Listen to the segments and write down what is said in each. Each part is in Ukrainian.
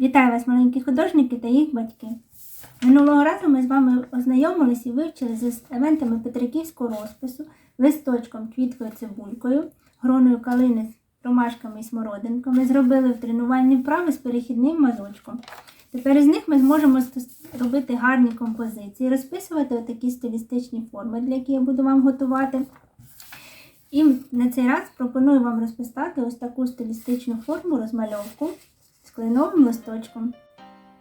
Вітаю вас, маленькі художники та їх батьки. Минулого разу ми з вами ознайомились і вивчили з елементами петриківського розпису, листочком, квіткою, цибулькою, гроною калини з ромашками і смородинком. Ми зробили в тренувальні вправи з перехідним мазочком. Тепер із них ми зможемо робити гарні композиції, розписувати отакі стилістичні форми, для які я буду вам готувати. І на цей раз пропоную вам розписати ось таку стилістичну форму розмальовку кленовим листочком.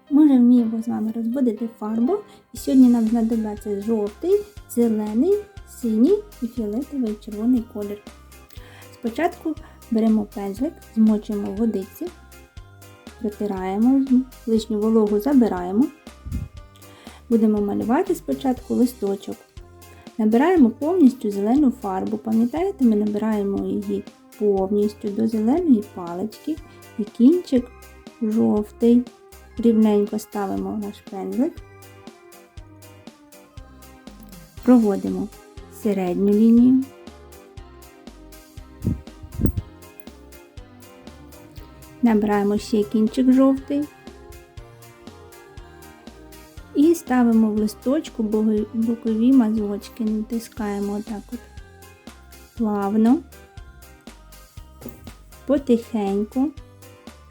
Ми вже вміємо з вами розводити фарбу, і сьогодні нам знадобляться жовтий, зелений, синій і фіолетовий червоний колір. Спочатку беремо пензлик, змочуємо в водиці, протираємо, лишню вологу забираємо. Будемо малювати спочатку листочок. Набираємо повністю зелену фарбу. Пам'ятаєте, ми набираємо її повністю до зеленої палички і кінчик жовтий. Рівненько ставимо наш пензлик, проводимо середню лінію. Набираємо ще кінчик жовтий і ставимо в листочку бокові мазочки, натискаємо отак от плавно, потихеньку,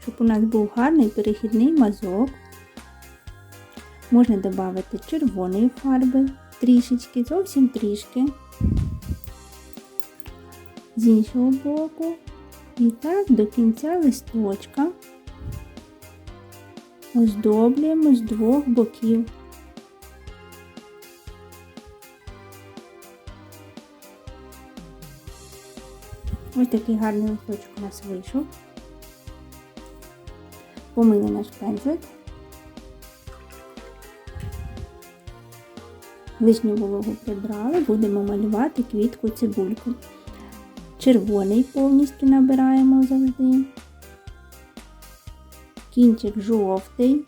щоб у нас був гарний перехідний мазок. Можна додати червоної фарби, трішечки, зовсім трішки. З іншого боку. І так до кінця листочка оздоблюємо з двох боків. Ось такий гарний листочок у нас вийшов. Помили наш пензлик. Лишню вологу прибрали, будемо малювати квітку цибульку. Червоний повністю набираємо завжди. Кінчик жовтий.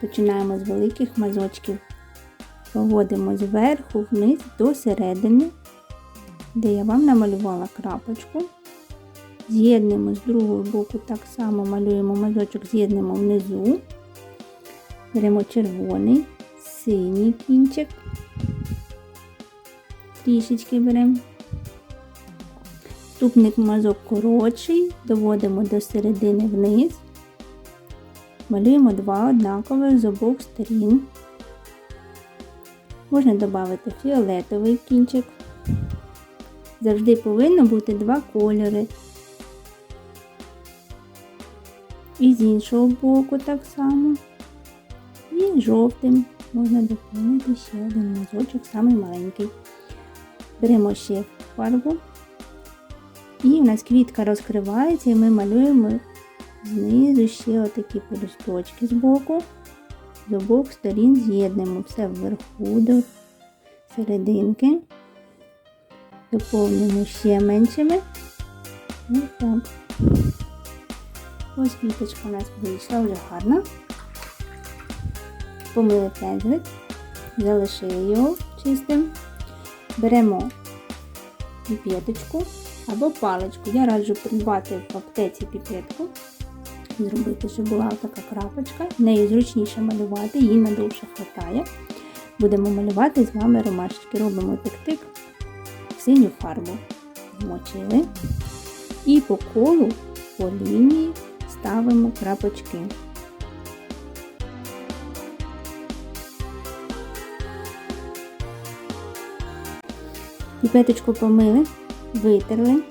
Починаємо з великих мазочків. Проводимо зверху вниз до середини, де я вам намалювала крапочку. З'єднуємо з другого боку, так само малюємо мазочок, з'єднуємо внизу. Беремо червоний, синій кінчик трішечки беремо. Ступник мазок коротший, доводимо до середини вниз, малюємо два однакових з обох сторін. Можна додати фіолетовий кінчик. Завжди повинно бути два кольори. І з іншого боку так само. І жовтим можна доповнити ще один мазочок, самий маленький. Беремо ще фарбу. І у нас квітка розкривається, і ми малюємо знизу ще отакі пелюсточки з боку. З обох сторін з'єднуємо все вверху до серединки. Доповнюємо ще меншими. Ось так. Ось квіточка у нас вийшла вже гарна. Помили пензлик, залишили його чистим. Беремо піпеточку або паличку. Я раджу придбати в аптеці піпетку, зробити, щоб була така крапочка. Нею зручніше малювати, її надовше хватає. Будемо малювати з вами ромашечки. Робимо тик-тик в синю фарбу. Змочили. І по колу, по лінії ставимо крапочки. Піпеточку помили, витерли.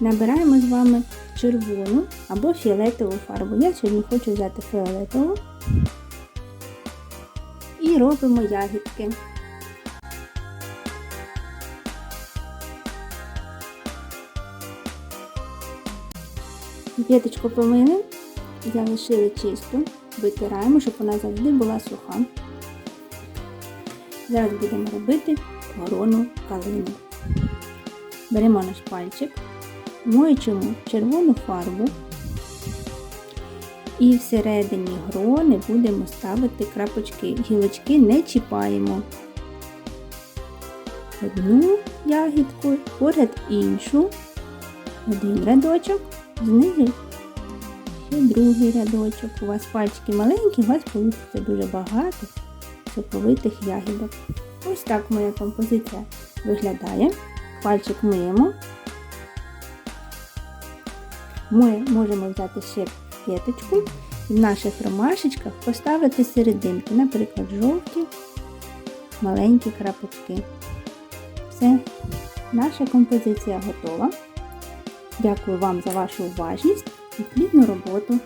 Набираємо з вами червону або фіолетову фарбу. Я сьогодні хочу взяти фіолетову. І робимо ягідки. Піпеточку помили, залишили чисту, витираємо, щоб вона завжди була суха. Зараз будемо робити ворону калину. Беремо наш пальчик, мочимо червону фарбу і всередині грони будемо ставити крапочки. Гілочки не чіпаємо. Одну ягідку, поряд іншу, один рядочок, знизу І другий рядочок. У вас пальчики маленькі, у вас вийде дуже багато соковитих ягідок. Ось так моя композиція виглядає. Пальчик миємо. Ми можемо взяти ще п'яточку і в наших ромашечках поставити серединки, наприклад, жовті маленькі крапочки. Все, наша композиція готова. Дякую вам за вашу уважність і плідну роботу.